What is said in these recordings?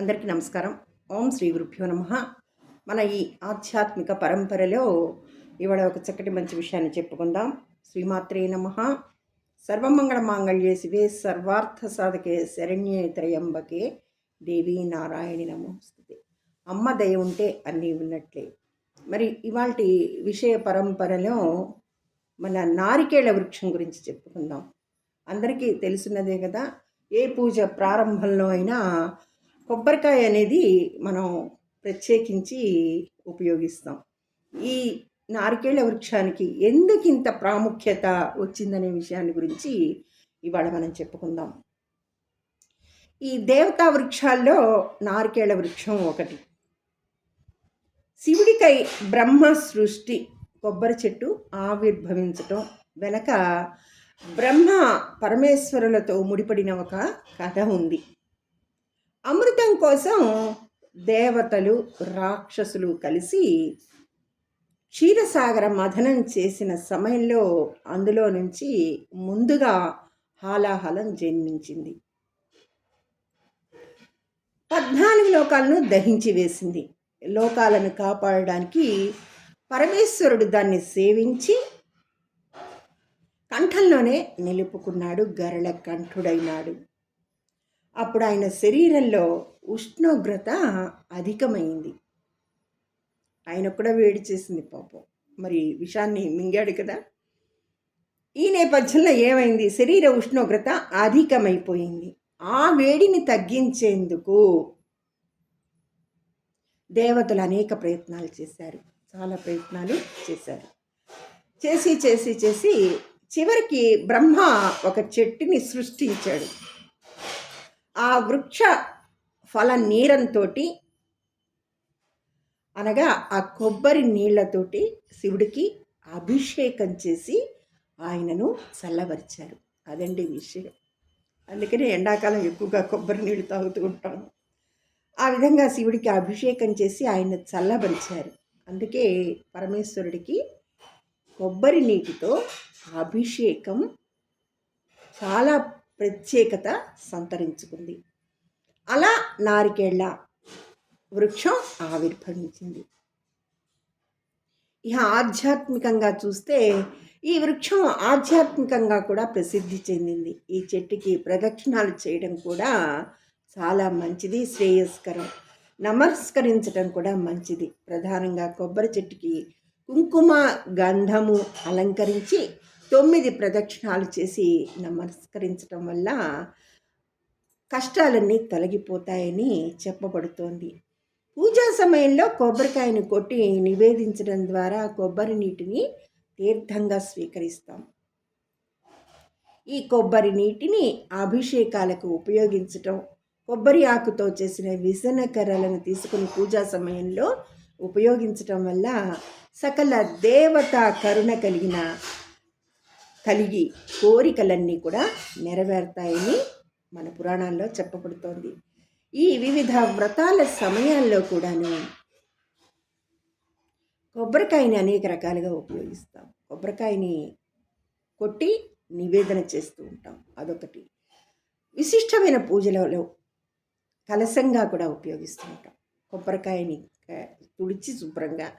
అందరికీ నమస్కారం. ఓం శ్రీ గురుభ్యో నమ. మన ఈ ఆధ్యాత్మిక పరంపరలో ఇవాళ ఒక చక్కటి మంచి విషయాన్ని చెప్పుకుందాం. శ్రీమాత్రే నమ. సర్వమంగళ మాంగళ్యే శివే సర్వార్థ సాధకే శరణ్యే త్రయంబకే దేవి నారాయణి నమోస్తుతే. అమ్మ దయ ఉంటే అన్నీ ఉన్నట్లే. మరి ఇవాటి విషయ పరంపరలో మన నారికేళ వృక్షం గురించి చెప్పుకుందాం. అందరికీ తెలిసినదే కదా ఏ పూజ ప్రారంభంలో అయినా కొబ్బరికాయ అనేది మనం ప్రత్యేకించి ఉపయోగిస్తాం. ఈ నారికేళ వృక్షానికి ఎందుకు ఇంత ప్రాముఖ్యత వచ్చిందనే విషయాన్ని గురించి ఇవాళ మనం చెప్పుకుందాం. ఈ దేవతా వృక్షాల్లో నారికేళ వృక్షం ఒకటి. శివుడికై బ్రహ్మ సృష్టి కొబ్బరి చెట్టు ఆవిర్భవించటం వెనక బ్రహ్మ పరమేశ్వరులతో ముడిపడిన ఒక కథ ఉంది. అమృతం కోసం దేవతలు రాక్షసులు కలిసి క్షీరసాగర మథనం చేసిన సమయంలో అందులో నుంచి ముందుగా హాలాహలం జన్మించింది. పద్నాలుగు లోకాలను దహించి వేసింది. లోకాలను కాపాడడానికి పరమేశ్వరుడు దాన్ని సేవించి కంఠంలోనే నిలుపుకున్నాడు గరళ కంఠుడైనాడు. అప్పుడు ఆయన శరీరంలో ఉష్ణోగ్రత అధికమైంది. ఆయన కూడా వేడి చేసింది పాపం. మరి విషాన్ని మింగాడు కదా. ఈ నేపథ్యంలో ఏమైంది? శరీర ఉష్ణోగ్రత అధికమైపోయింది. ఆ వేడిని తగ్గించేందుకు దేవతలు అనేక ప్రయత్నాలు చేశారు. చాలా ప్రయత్నాలు చేశారు. చేసి చేసి చేసి చివరికి బ్రహ్మ ఒక చెట్టుని సృష్టించాడు. ఆ వృక్ష ఫల నీరంతో అనగా ఆ కొబ్బరి నీళ్ళతోటి శివుడికి అభిషేకం చేసి ఆయనను చల్లబరిచారు. అదండి విషయం. అందుకనే ఎండాకాలం ఎక్కువగా కొబ్బరి నీళ్ళు తాగుతూ ఉంటాము. ఆ విధంగా శివుడికి అభిషేకం చేసి ఆయన చల్లబరిచారు. అందుకే పరమేశ్వరుడికి కొబ్బరి నీటితో అభిషేకం చాలా ప్రత్యేకత సంతరించుకుంది. అలా నారికేళ్ళ వృక్షం ఆవిర్భవించింది. ఇక ఆధ్యాత్మికంగా చూస్తే ఈ వృక్షం ఆధ్యాత్మికంగా కూడా ప్రసిద్ధి చెందింది. ఈ చెట్టుకి ప్రదక్షిణాలు చేయడం కూడా చాలా మంచిది శ్రేయస్కరం. నమస్కరించడం కూడా మంచిది. ప్రధానంగా కొబ్బరి చెట్టుకి కుంకుమ గంధము అలంకరించి తొమ్మిది ప్రదక్షిణాలు చేసి నమస్కరించడం వల్ల కష్టాలన్నీ తొలగిపోతాయని చెప్పబడుతోంది. పూజా సమయంలో కొబ్బరికాయను కొట్టి నివేదించడం ద్వారా కొబ్బరి నీటిని తీర్థంగా స్వీకరిస్తాం. ఈ కొబ్బరి నీటిని అభిషేకాలకు ఉపయోగించటం కొబ్బరి ఆకుతో చేసిన విసనకర్రలను తీసుకుని పూజా సమయంలో ఉపయోగించటం వల్ల సకల దేవత కరుణ కలిగిన కలిగి కోరికలన్నీ కూడా నెరవేరుతాయని మన పురాణాల్లో చెప్పబడుతోంది. ఈ వివిధ వ్రతాల సమయాల్లో కూడాను కొబ్బరికాయని అనేక రకాలుగా ఉపయోగిస్తాం. కొబ్బరికాయని కొట్టి నివేదన చేస్తూ ఉంటాం. అదొకటి. విశిష్టమైన పూజలలో కలసంగా కూడా ఉపయోగిస్తూ ఉంటాం. కొబ్బరికాయని తుడిచి శుభ్రంగా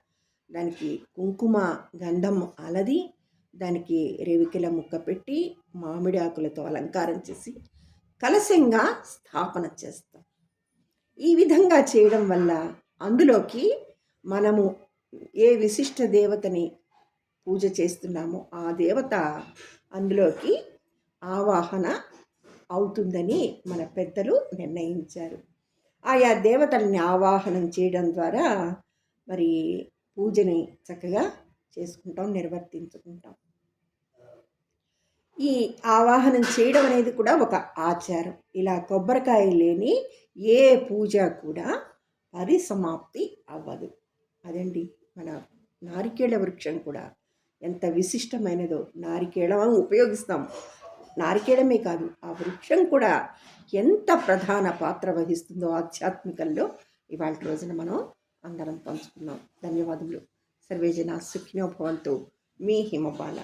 దానికి కుంకుమ గంధం అలది దానికి రేవికిల ముక్క పెట్టి మామిడి ఆకులతో అలంకారం చేసి కలశంగా స్థాపన చేస్తాం. ఈ విధంగా చేయడం వల్ల అందులోకి మనము ఏ విశిష్ట దేవతని పూజ చేస్తున్నామో ఆ దేవత అందులోకి ఆవాహన అవుతుందని మన పెద్దలు నిర్ణయించారు. ఆయా దేవతల్ని ఆవాహనం చేయడం ద్వారా మరి పూజని చక్కగా చేసుకుంటాం నిర్వర్తించుకుంటాం. ఈ ఆవాహనం చేయడం అనేది కూడా ఒక ఆచారం. ఇలా కొబ్బరికాయ లేని ఏ పూజ కూడా పరిసమాప్తి అవ్వదు. అదండి మన నారికేళ వృక్షం కూడా ఎంత విశిష్టమైనదో నారికేళం ఉపయోగిస్తాం. నారికేళమే కాదు ఆ వృక్షం కూడా ఎంత ప్రధాన పాత్ర వహిస్తుందో ఆధ్యాత్మికంలో ఇవాళ రోజున మనం అందరం పంచుకున్నాం. ధన్యవాదములు. సర్వేజన సుఖినోభవంతో. మీ హిమబాల